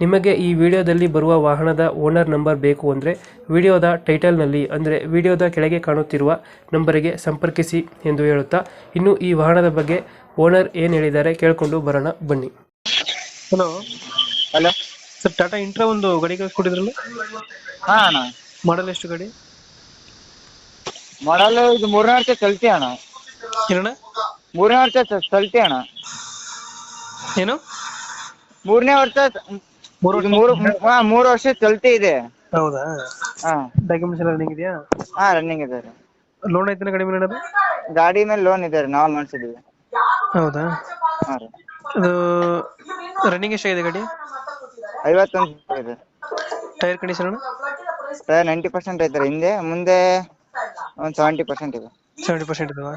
ನಿಮಗೆ ಈ ವಿಡಿಯೋದಲ್ಲಿ ಬರುವ ವಾಹನದ ಓನರ್ ನಂಬರ್ ಬೇಕು ಅಂದರೆ ವಿಡಿಯೋದ ಟೈಟಲ್ನಲ್ಲಿ ಅಂದರೆ ವಿಡಿಯೋದ ಕೆಳಗೆ ಕಾಣುತ್ತಿರುವ ನಂಬರಿಗೆ ಸಂಪರ್ಕಿಸಿ ಎಂದು ಹೇಳುತ್ತಾ ಇನ್ನು ಈ ವಾಹನದ ಬಗ್ಗೆ ಓನರ್ ಏನು ಹೇಳಿದ್ದಾರೆ ಕೇಳಿಕೊಂಡು ಬರೋಣ ಬನ್ನಿ. Hello. Hello. Sir Tata Intra ಒಂದು ಗಾಡಿ ಕಳಿಸ್ಕೊಟ್ಟಿದ್ರಲ್ಲ? ಹಾ ಅಣ್ಣ. ಮಾಡಲ್ ಎಷ್ಟು ಗಡಿ? ಮಾಡಲ್ ಇದು ಮೂರನೇ ವರ್ಷ ಚಲ್ತಿ ಅಣ್ಣ. ಏನಣ್ಣ? ಮೂರನೇ ವರ್ಷ ಚಲ್ತಿ ಅಣ್ಣ. ಏನು? ಮೂರನೇ ವರ್ಷ ಮೂರು ಇದು ಮೂರು ಹಾ ಮೂರು ವರ್ಷ ಚಲ್ತಿ ಇದೆ. ಹೌದಾ? ಹಾ. ಡಾಕ್ಯುಮೆಂಟ್ಸ್ ಎಲ್ಲ ರನ್ನಿಂಗ್ ಇದೆಯಾ? ಹಾ ರನ್ನಿಂಗ್ ಇದೆ ರೀ. ಲೋನ್ ಐತನ ಕಡಿಮೆ ಏನಾದ್ರು? ಗಾಡಿ ಮೇಲೆ ಲೋನ್ ಇದೆ ರೀ ನಾವು ಮಾಡ್ಸಿದ್ವಿ ಹೌದಾ? ಹಾ ರೀ. ಅದು ರನ್ನಿಂಗ್ ಎಷ್ಟಾಗಿದೆ ಗಾಡಿ? ಐವತ್ತೊಂದು ಇದೆ. ಟೈರ್ ಕಂಡೀಷನ್ ಅಣ್ಣ? ಟೈರ್ ನೈಂಟಿ ಪರ್ಸೆಂಟ್ ಐತೆ ರೀ ಹಿಂದೆ ಮುಂದೆ ಒಂದು ಸೆವೆಂಟಿ ಪರ್ಸೆಂಟ್ ಇದೆ. ಸೆವೆಂಟಿ ಪರ್ಸೆಂಟ್ ಇದಾವ?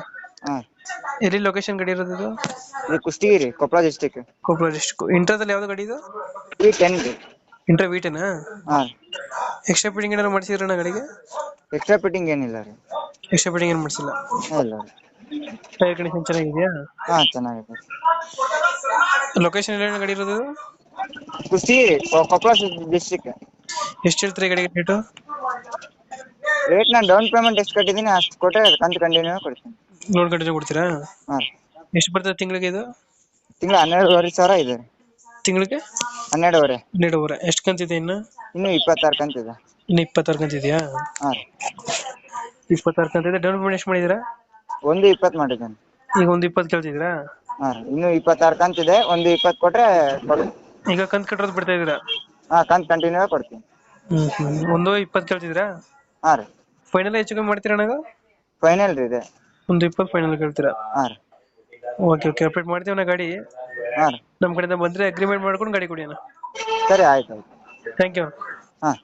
ಹಾ ಎಲ್ಲಿ ಲೊಕೇಶನ್ ಗಡಿ ಇರೋದು ಇದು? ಇದು ಕುಸ್ತಿಗಿರಿ ಕೊಪ್ಪಳ ಡಿಸ್ಟಿಕ್ ಕೊಪ್ಪಳ ಡಿಸ್ಟಿಕ್ ಇಂಟ್ರಾದಲ್ಲಿ ಯಾವ್ದು ಗಡಿ ಇದು? ಈ ಟೆನ್ ರೀ ಇಂಟ್ರಾ ವೀಟನಾ ಹಾ. ಎಕ್ಸ್ಟ್ರಾ ಫಿಟ್ಟಿಂಗ್ ಏನಾದ್ರು ಮಾಡಿಸಿದ್ರಣ್ಣ ಗಾಡಿಗೆ? ಎಕ್ಸ್ಟ್ರಾ ಫಿಟ್ಟಿಂಗ್ ಏನಿಲ್ಲ ರೀ. ಎಕ್ಸ್ಟ್ರಾ ಫಿಟ್ಟಿಂಗ್ ಏನು ಮಾಡಿಸಿಲ್ಲ? ಇಲ್ಲ ರೀ. ಟೈರ್ ಕಂಡೀಷನ್ ಚೆನ್ನಾಗಿದೆಯಾ? ಹಾ ಚೆನ್ನಾಗಿದೆ. ಲೊಕೇಶನ್ ಎಲ್ಲ ಗಡಿ ಇರೋದು? ಇದು? ಕುಷ್ಟಗಿರಿ ಕೊ- ಕೊಪ್ಪಳ ಡಿಸ್ಟಿಕ್ ಎಷ್ಟು ಹೇಳ್ತೀರಿ ಗಡಿಗೆ ರೇಟು ರೇಟ್ ನಾನು ಡೌನ್ ಪೇಮೆಂಟ್ ಎಷ್ಟು ಕಟ್ಟಿದ್ದೀನಿ ಅಷ್ಟು ಕೊಟ್ಟರೆ ಕಂತು ಕಂಟಿನ್ಯೂ ಕೊಡ್ತೀನಿ. ಲೋನ್ ಕಂಟಿನ್ಯೂ ಕೊಡ್ತೀರಾ? ಹಾಂ. ಎಷ್ಟು ಬರ್ತದೆ ತಿಂಗಳಿಗೆ ಇದು? ತಿಂಗಳ ಹನ್ನೆರಡುವರೆ ಸಾವಿರ ಇದೆ. ರೀ ತಿಂಗಳಿಗೆ? ಹನ್ನೆರಡುವರೆ. ಹನ್ನೆರಡುವರೆ. ಎಷ್ಟು ಕಂತಿದೆ ಇನ್ನು? ಇನ್ನೂ ಇಪ್ಪತ್ತಾರು ಕಂತಿದೆ. ಇನ್ನು ಇಪ್ಪತ್ತಾರು ಕಂತಿದೆಯಾ? ಹಾಂ. ರೀ ಇಪ್ಪತ್ತಾರು ಕಂತಿದೆ. ಡೌನ್ ಪೇಮೆಂಟ್ ಎಷ್ಟು ಮಾಡಿದ್ದೀರಾ? ಒಂದು ಇಪ್ಪತ್ತು ಮಾಡಿದ್ದೇನೆ. ಈಗ ಒಂದು ಇಪ್ಪತ್ತು ಕೇಳ್ತಿದ್ದೀರಾ? ಹಾಂ ರೀ ಇನ್ನೂ ಇಪ್ಪತ್ತಾರು ಕಂತಿದೆ. ಒಂದು ಇಪ್ಪತ್ತು ಕೊಟ್ಟರೆ ಕೊಡು. ಈಗ ಕಂತು ಕಟ್ಟೋದು ಬಿಡ್ತಾ ಇದ್ದೀರಾ? ಹಾಂ ಕಂತು ಕಂಟಿನ್ಯೂ ಕೊಡ್ತೀನಿ. ಹ್ಮ್ ಹ್ಮ್. ಒಂದು ಇಪ್ಪತ್ತು ಕೇಳ್ತಿದ್ದೀರಾ? ಹಾಂ ರೀ. ಫೈನಲ್ ಹೆಚ್ಚು ಕಮ್ಮಿ ಮಾಡ್ತೀರಾ ಅಣ್ಣ ಫೈನಲ್ ರೀ ಇದೆ. ಒಂದು ಇಪ್ಪತ್ತು ಫೈನಲ್ ಕೇಳ್ತೀರಾ? ಹಾಂ ರೀ. ಓಕೆ ಓಕೆ ಅಪ್ಡೇಟ್ ಮಾಡ್ತೀವಿ ಅಣ್ಣ ಗಾಡಿ. ಹಾಂ ರೀ. ನಮ್ಮ ಕಡೆಯಿಂದ ಬಂದರೆ ಅಗ್ರಿಮೆಂಟ್ ಮಾಡ್ಕೊಂಡು ಗಾಡಿ ಕೊಡಿ ಅಣ್ಣ. ಸರಿ ಆಯ್ತು ಆಯ್ತು. ಥ್ಯಾಂಕ್ ಯು ಹಾಂ.